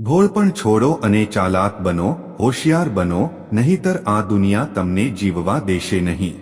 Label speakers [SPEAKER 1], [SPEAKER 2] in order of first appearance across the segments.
[SPEAKER 1] ભોળપણ છોડો અને ચાલાક બનો, હોશિયાર બનો, નહીતર આ દુનિયા તમને જીવવા દેશે નહીં.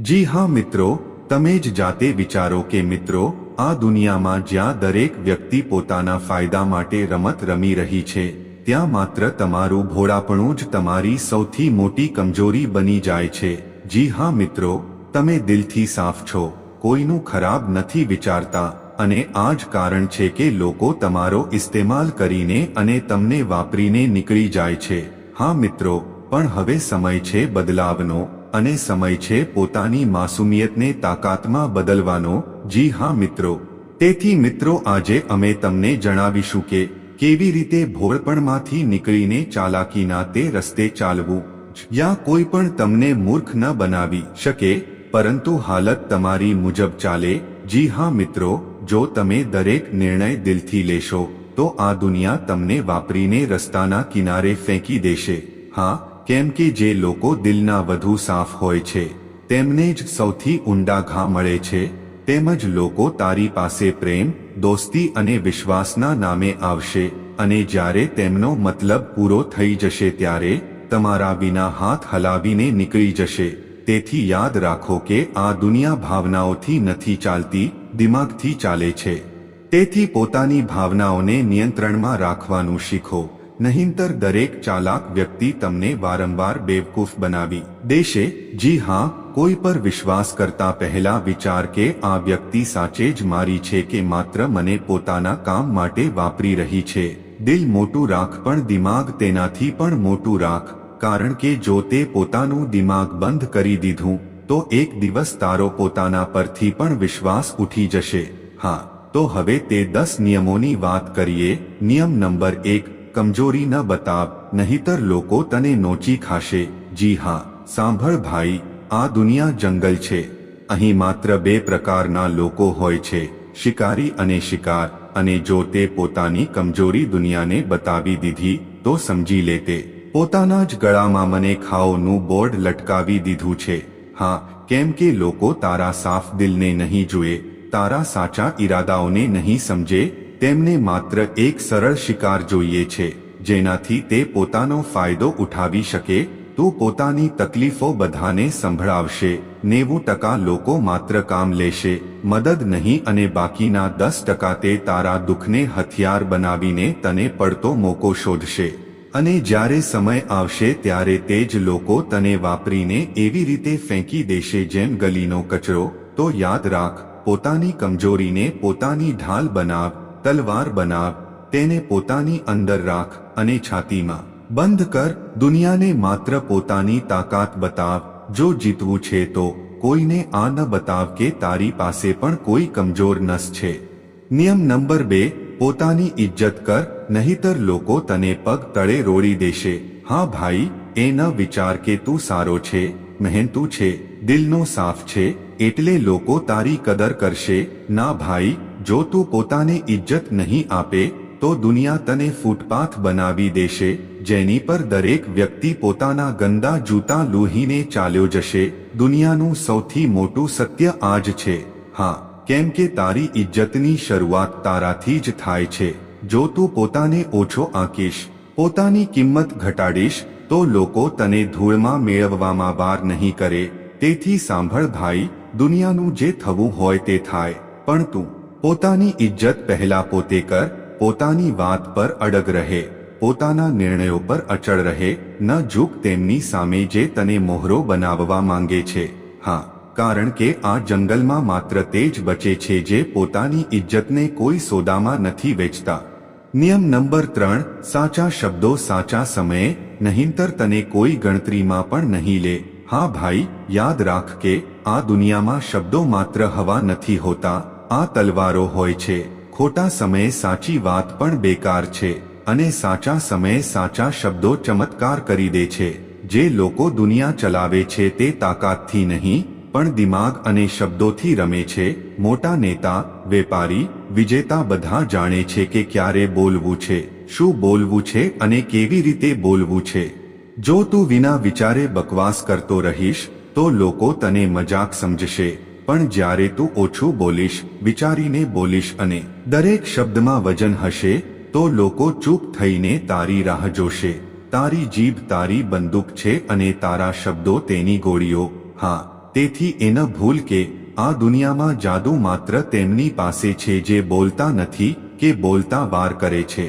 [SPEAKER 1] જી હા મિત્રો, તમે જ જાતે વિચારો કે મિત્રો, આ દુનિયામાં જ્યાં દરેક વ્યક્તિ પોતાના ફાયદા માટે રમત રમી રહી છે, ત્યાં માત્ર તમારું ભોળાપણું જ તમારી સૌથી મોટી કમજોરી બની જાય છે. જી હા મિત્રો, તમે દિલથી સાફ છો, કોઈનું ખરાબ નથી વિચારતા. અને આ જ કારણ છે કે લોકો તમારો ઇસ્તેમાલ કરીને અને તમને વાપરીને નીકળી જાય છે. હા મિત્રો, પણ હવે સમય છે બદલાવનો અને સમય છે પોતાની માસુમિયતને તાકાતમાં બદલવાનો. જી હા મિત્રો. તેથી મિત્રો આજે અમે તમને જણાવીશું કે કેવી રીતે ભોળપણમાંથી નીકળીને ચાલાકીના તે રસ્તે ચાલવું. યા કોઈ પણ તમને મૂર્ખ ન બનાવી શકે, પરંતુ હાલત તમારી મુજબ ચાલે. જી હા મિત્રો. જો તમે દરેક નિર્ણય દિલથી લેશો, તો આ દુનિયા તમને વાપરીને રસ્તાના કિનારે ફેંકી દેશે. હા, કેમ કે જે લોકો દિલના વધુ સાફ હોય છે, તેમને જ સૌથી ઊંડા ઘા મળે છે, તેમજ લોકો તારી પાસે પ્રેમ, દોસ્તી અને વિશ્વાસના નામે આવશે, અને જ્યારે તેમનો મતલબ પૂરો થઈ જશે ત્યારે, તમારા વિના હાથ હલાવીને નીકળી જશે. તેથી યાદ રાખો કે આ દુનિયા ભાવનાઓથી નથી ચાલતી દિમાગથી ચાલે છે. તેથી પોતાની ભાવનાઓને નિયંત્રણમાં રાખવાનું શીખો. નહીંતર દરેક ચાલાક વ્યક્તિ તમને વારંવાર બેવકૂફ બનાવી દેશે. જી હા, કોઈ પર વિશ્વાસ કરતા પહેલા વિચાર કે આ વ્યક્તિ સાચે જ મારી છે કે માત્ર મને પોતાના કામ માટે વાપરી રહી છે. દિલ મોટું રાખ પણ દિમાગ તેનાથી પણ મોટું રાખ. કારણ કે જો તે પોતાનું દિમાગ બંધ કરી દીધું તો એક દિવસ તારો પોતાના પરથી પણ વિશ્વાસ ઉઠી જશે. હા, તો હવે તે દસ નિયમોની વાત કરીએ. નિયમ નંબર એક, કમજોરી ન બતાવ, નહીતર લોકો તને નોચી ખાશે. જી હા, સાંભળ ભાઈ, આ દુનિયા જંગલ છે. અહીં માત્ર બે પ્રકારના લોકો હોય છે, શિકારી અને શિકાર, અને જો તે પોતાની કમજોરી દુનિયાને બતાવી દીધી, તો સમજી લે તે પોતાના જ ગળામાં મને ખાઓનું બોર્ડ લટકાવી દીધું છે. હા, કેમ કે લોકો તારા સાફ દિલને નહીં જુએ, તારા સાચા ઈરાદાઓને નહીં સમજે, તેમને માત્ર એક સરળ શિકાર જોઈએ છે, જેનાથી તે પોતાનો ફાયદો ઉઠાવી શકે, તો પોતાની તકલીફો બધાને સંભળાવશે, નેવું ટકા લોકો માત્ર કામ લેશે, મદદ નહીં અને બાકીના દસ ટકા તે તારા દુઃખને હથિયાર બનાવીને તને પડતો મોકો શોધશે. અને જ્યારે સમય આવશે ત્યારે તે જ લોકો તને વાપરીને એવી રીતે ફેંકી દેશે જેમ ગલીનો કચરો, તો યાદ રાખ, પોતાની કમજોરીને પોતાની ઢાલ બનાવ, તલવાર બનાવ, તેને પોતાની અંદર રાખ અને છાતીમાં બંધ કર, દુનિયાને માત્ર પોતાની તાકાત બતાવ, જો જીતવું છે તો કોઈને આ ન બતાવ કે તારી પાસે પણ કોઈ કમજોર નસ છે. નિયમ નંબર બે, પોતાની ઇજ્જત કર નહીતર લોકો તને પગ તળે રોડી દેશે. હા ભાઈ, એ ન વિચાર કે તું સારો છે, મહેનતુ છે, દિલનો સાફ છે, એટલે લોકો તારી કદર કરશે. ના ભાઈ, જો તું પોતાને ઇજ્જત નહીં આપે, તો દુનિયા તને ફૂટપાથ બનાવી દેશે, જેની પર દરેક વ્યક્તિ પોતાના ગંદા જૂતા લૂહીને ચાલ્યો જશે. દુનિયાનું સૌથી મોટું સત્ય આ જ છે. હા, કેમ કે તારી ઇજ્જતની શરૂઆત તારાથી જ થાય છે. જો તું પોતાને ઓછો આંકીશ, પોતાની કિંમત ઘટાડીશ, તો લોકો તને ધૂળમાં મેળવવામાં વાર નહીં કરે. તેથી સાંભળ ભાઈ, દુનિયાનું જે થવું હોય તે થાય. પણ તું પોતાની ઇજ્જત પહેલા પોતે કર, પોતાની વાત પર અડગ રહે. પોતાના નિર્ણયો પર અચળ રહે, ન ઝૂક તેમની સામે જે તને મોહરો બનાવવા માંગે છે. હા, કારણ કે આ જંગલમાં માત્ર તે જ બચે છે જે પોતાની ઇજ્જતને કોઈ સોદામાં નથી વેચતા. નિયમ નંબર ત્રણ, સાચા શબ્દો સાચા સમયે, નહીંતર તને કોઈ ગણતરીમાં પણ નહીં લે. હા ભાઈ, યાદ રાખ કે, આ દુનિયામાં શબ્દો માત્ર હવા નથી હોતા, આ તલવારો હોય છે. ખોટા સમયે સાચી વાત પણ બેકાર છે, અને સાચા સમયે સાચા શબ્દો ચમત્કાર કરી દે છે. જે લોકો દુનિયા ચલાવે છે તે તાકાતથી નહીં, પણ દિમાગ અને શબ્દોથી રમે છે. મોટા નેતા, વેપારી વિજેતા બધા જાણે છે કે ક્યારે બોલવું છે, શું બોલવું છે અને કેવી રીતે બોલવું છે. જો તું વિના વિચારે બકવાસ કરતો રહીશ, તો લોકો તને મજાક સમજશે, પણ જ્યારે તું ઓછું બોલીશ, વિચારીને બોલીશ અને દરેક શબ્દમાં વજન હશે, તો લોકો ચૂપ થઈને તારી રાહ જોશે. તારી જીભ તારી બંદૂક છે અને તારા શબ્દો તેની ગોળીઓ. હા, તેથી એને ભૂલ કે આ દુનિયામાં જાદુ માત્ર તેમની પાસે છે જે બોલતા નથી કે બોલતા વાર કરે છે.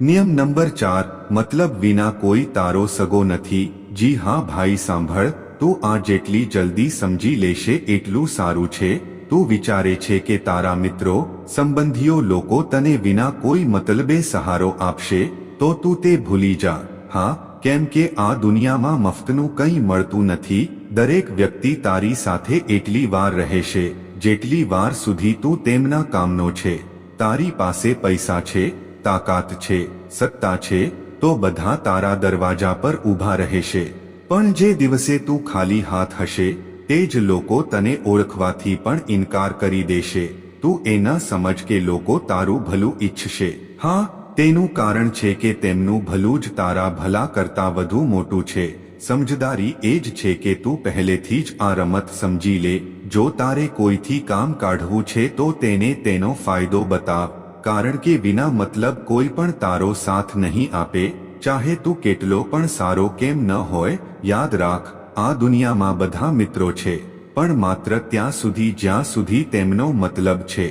[SPEAKER 1] નિયમ નંબર ચાર, મતલબ વિના કોઈ તારો સગો નથી. જી હા ભાઈ સાંભળ, તું આ જેટલી જલ્દી સમજી લેશે એટલું સારું છે. તું વિચારે છે કે તારા મિત્રો, સંબંધીઓ લોકો તને વિના કોઈ મતલબે સહારો આપશે, તો તું તે ભૂલી જા. હા, કેમ કે આ દુનિયામાં મફતનું કંઈ મળતું નથી દરેક વ્યક્તિ તારી સાથે એટલી વાર રહેશે જેટલી વાર સુધી તું તેમના કામનો છે. તારી પાસે પૈસા છે, તાકાત છે, સત્તા છે, તો બધા તારા દરવાજા પર ઊભા રહેશે પણ જે દિવસે તું ખાલી હાથ હશે, તે જ લોકો તને ઓળખવાથી પણ ઇનકાર કરી દેશે. તું એ ન સમજ કે લોકો તારું ભલું ઈચ્છશે. હા, તેનું કારણ છે કે તેમનું ભલું જ તારા ભલા કરતા વધુ મોટું છે. સમજદારી એ જ છે કે તું પહેલેથી જ આ રમત સમજી લે. જો તારે કોઈથી કામ કાઢવું છે તો તેને તેનો ફાયદો બતાવ કારણ કે વિના મતલબ કોઈ પણ તારો સાથ નહીં આપે. ચાહે તું કેટલો પણ સારો કેમ ન હોય, યાદ રાખ, આ દુનિયામાં બધા મિત્રો છે. પણ માત્ર ત્યાં સુધી જ્યાં સુધી તેમનો મતલબ છે.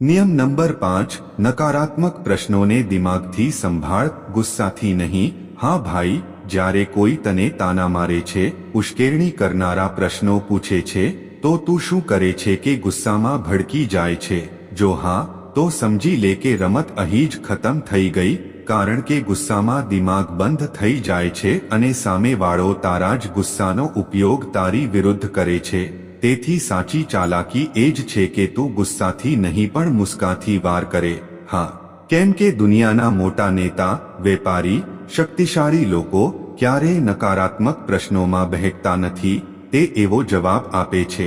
[SPEAKER 1] નિયમ નંબર પાંચ, નકારાત્મક પ્રશ્નોને દિમાગથી સંભાળ, ગુસ્સાથી નહીં. હા ભાઈ જ્યારે કોઈ તને તાના મારે છે, ઉશ્કેરણી કરનારા પ્રશ્નો પૂછે છે, તો તું શું કરે છે કે ગુસ્સામાં ભડકી જાય છે? જો હા, તો સમજી લે કે રમત અહીં જ ખતમ થઈ ગઈ, કારણ કે ગુસ્સામાં દિમાગ બંધ થઈ જાય છે અને સામેવાળો તારા જ ગુસ્સાનો ઉપયોગ તારી વિરુદ્ધ કરે છે. તેથી સાચી ચાલાકી એ જ છે કે તું ગુસ્સાથી નહીં પણ મુસ્કાથી વાર કરે. હા કેમ કે દુનિયાના મોટા નેતા, વેપારી, શક્તિશાળી લોકો ક્યારેય નકારાત્મક પ્રશ્નોમાં બહેકતા નથી, તે એવો જવાબ આપે છે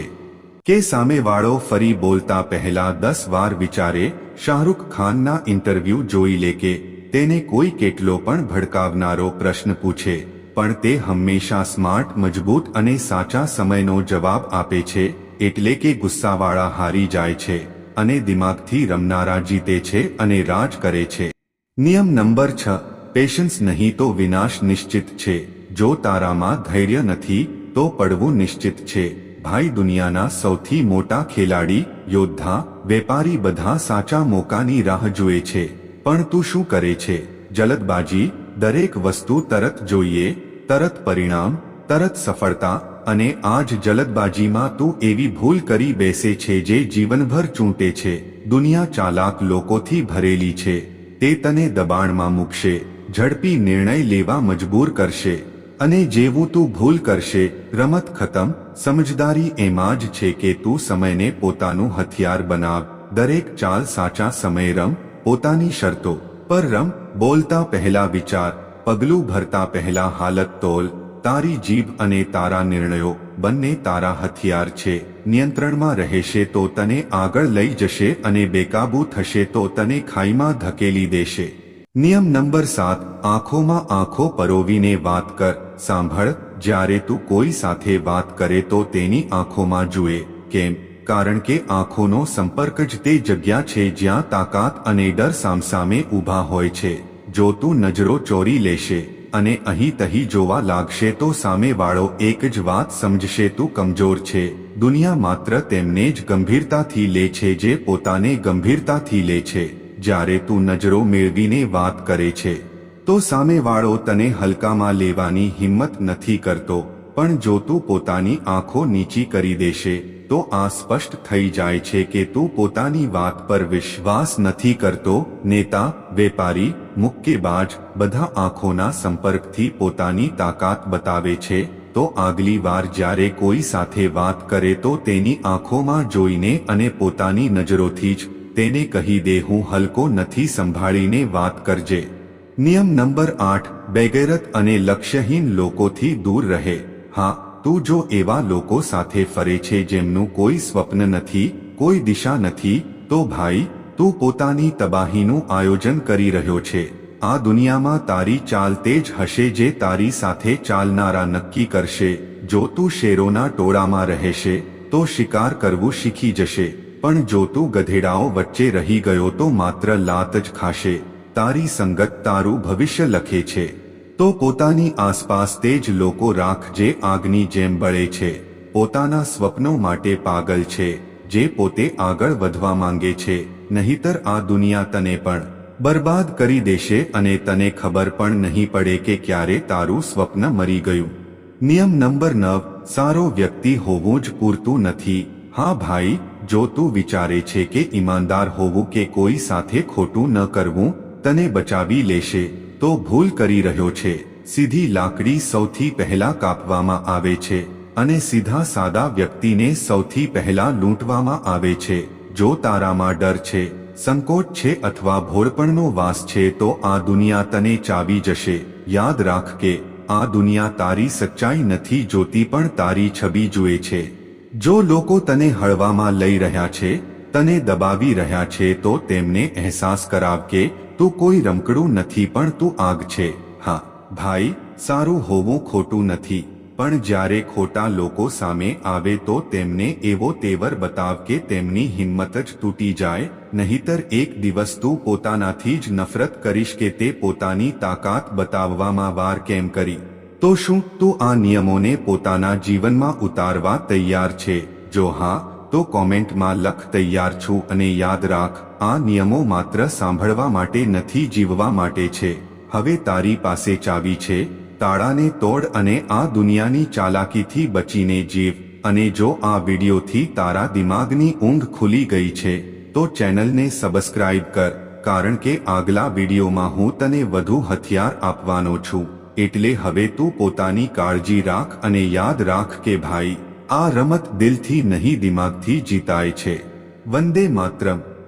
[SPEAKER 1] કે સામેવાળો ફરી બોલતા પહેલા દસ વાર વિચારે, શાહરૂખ ખાનના ઇન્ટરવ્યૂ જોઈ લે કે તેને કોઈ કેટલો પણ ભડકાવનારો પ્રશ્ન પૂછે, પણ તે હંમેશા સ્માર્ટ, મજબૂત અને સાચા સમયનો જવાબ આપે છે, એટલે કે ગુસ્સાવાળા હારી જાય છે. અને દિમાગથી રમનારા જીતે છે અને રાજ કરે છે. નિયમ નંબર છ પેશન્સ નહીં તો વિનાશ નિશ્ચિત છે. જો તારામાં ધૈર્ય નથી, તો પડવું નિશ્ચિત છે. ભાઈ દુનિયાના સૌથી મોટા ખેલાડી, યોદ્ધા, વેપારી બધા સાચા મોકાની રાહ જુએ છે. પણ તું શું કરે છે? જલદબાજી, દરેક વસ્તુ તરત જોઈએ, તરત પરિણામ, તરત સફળતા અને આ જ જલદબાજીમાં તું એવી ભૂલ કરી બેસે છે જે જીવનભર ચૂંટે છે. દુનિયા ચાલાક લોકોથી ભરેલી છે. તે તને દબાણમાં મૂકશે. ઝડપી નિર્ણય લેવા મજબૂર કરશે. અને જેવું તું ભૂલ કરશે, રમત ખતમ. સમજદારી એમાં જ છે કે તું સમયને પોતાનું હથિયાર બનાવ. દરેક ચાલ સાચા સમય રમ, પોતાની શરતો. પર રમ, બોલતા પહેલા વિચાર. પગલું ભરતા પહેલા હાલત તોલ. તારી જીભ અને તારા નિર્ણયો, બંને તારા હથિયાર છે. નિયંત્રણમાં રહેશે તો તને આગળ લઈ જશે અને બેકાબૂ થશે તો તને ખાઈમાં ધકેલી દેશે. નિયમ નંબર સાત, આંખોમાં આંખો પરોવીને વાત કર. સાંભળ, જ્યારે તું કોઈ સાથે વાત કરે તો તેની આંખોમાં જુએ. કેમ? કારણ કે આંખોનો સંપર્ક જ તે જગ્યા છે જ્યાં તાકાત અને ડર સામસામે ઊભા હોય છે. જો તું નજરો ચોરી લેશે અને અહીં તહી જોવા લાગશે તો સામેવાળો એક જ વાત સમજશે, તું કમજોર છે. દુનિયા માત્ર તેમને જ ગંભીરતાથી લે છે જે પોતાને ગંભીરતાથી લે છે. જ્યારે તું નજરો મેળવીને વાત કરે છે, તો સામેવાળો તને હલકામાં લેવાની હિંમત નથી કરતો. પણ જો તું પોતાની આંખો નીચી કરી દેશે તો આ સ્પષ્ટ થઈ જાય છે કે તું પોતાની વાત પર વિશ્વાસ નથી કરતો, નેતા, વેપારી, મુક્કેબાજ, બધા આંખોના સંપર્કથી પોતાની તાકાત બતાવે છે, તો આગલી વાર જ્યારે કોઈ સાથે વાત કરે તો તેની આંખોમાં જોઈને અને પોતાની નજરોથી જ તેને કહી દે, હું હલકો નથી સંભાળીને વાત કરજે. નિયમ નંબર આઠ, બેગેરત અને લક્ષ્યહીન લોકોથી દૂર રહે. હા તું જો એવા લોકો સાથે ફરે છે જેમનું કોઈ સ્વપ્ન નથી, કોઈ દિશા નથી, તો ભાઈ, તું પોતાની તબાહીનું આયોજન કરી રહ્યો છે. આ દુનિયામાં તારી ચાલ તે જ હશે જે તારી સાથે ચાલનારા નક્કી કરશે. જો તું શેરોના ટોળામાં રહેશે, તો શિકાર કરવું શીખી જશે. પણ જો તું ગધેડાઓ વચ્ચે રહી ગયો તો માત્ર લાત જ ખાશે. તારી સંગત તારું ભવિષ્ય લખે છે. તો પોતાની આસપાસ તે જ લોકો રાખ જે આગની જેમ બળે છે, પોતાના સ્વપ્નો માટે પાગલ છે, જે પોતે આગળ વધવા માંગે છે, નહીતર આ દુનિયા તને પણ બરબાદ કરી દેશે અને તને ખબર પણ નહીં પડે કે ક્યારે તારું સ્વપ્ન મરી ગયું. નિયમ નંબર નવ, સારો વ્યક્તિ હોવું જ પૂરતું નથી. હા ભાઈ, જો તું વિચારે છે કે ઈમાનદાર હોવું કે કોઈ સાથે ખોટું ન કરવું તને બચાવી લેશે. તો ભૂલ કરી રહ્યો છે. સીધી લાકડી સૌથી પહેલા કાપવામાં આવે છે અને સીધા સાદા વ્યક્તિને સૌથી પહેલા લૂંટવામાં આવે છે. જો તારામાં ડર છે, સંકોચ છે અથવા ભોળપણનો વાસ છે તો આ દુનિયા તને ચાવી જશે. યાદ રાખ કે આ દુનિયા તારી સચ્ચાઈ નથી જોતી પણ તારી છબી જુએ છે. જો લોકો તને હળવામાં લઈ રહ્યા છે, તને દબાવી રહ્યા છે તો તેમને અહેસાસ કરાવ કે તું કોઈ રમકડું નથી, પણ તું આગ છે. હા, ભાઈ, સારું હોવું ખોટું નથી, પણ જ્યારે ખોટા લોકો સામે આવે તો તેમને એવો તેવર બતાવ કે તેમની હિંમત જ તૂટી જાય, નહીતર એક દિવસ તું પોતાનાથી જ નફરત કરીશ કે તે પોતાની તાકાત બતાવવામાં વાર કેમ કરી. તો શું, તું આ નિયમોને પોતાના જીવનમાં ઉતારવા તૈયાર છે? જો હા તો કોમેન્ટમાં લખ, તૈયાર છું અને યાદ રાખ, આ નિયમો માત્ર સાંભળવા માટે નથી, જીવવા માટે છે. હવે તારી પાસે ચાવી છે. તાળાને તોડ અને આ દુનિયાની ચાલાકીથી બચીને જીવ. અને જો આ વિડીયોથી તારા દિમાગની ઊંઘ ખુલી ગઈ છે, તો ચેનલને સબસ્ક્રાઇબ કર, કારણ કે આગલા વિડીયોમાં હું તને વધુ હથિયાર આપવાનો છું. એટલે હવે તું પોતાની કાળજી રાખ અને યાદ રાખ કે ભાઈ આ રમત દિલથી નહીં દિમાગથી જીતાય છે. વંદે માતરમ.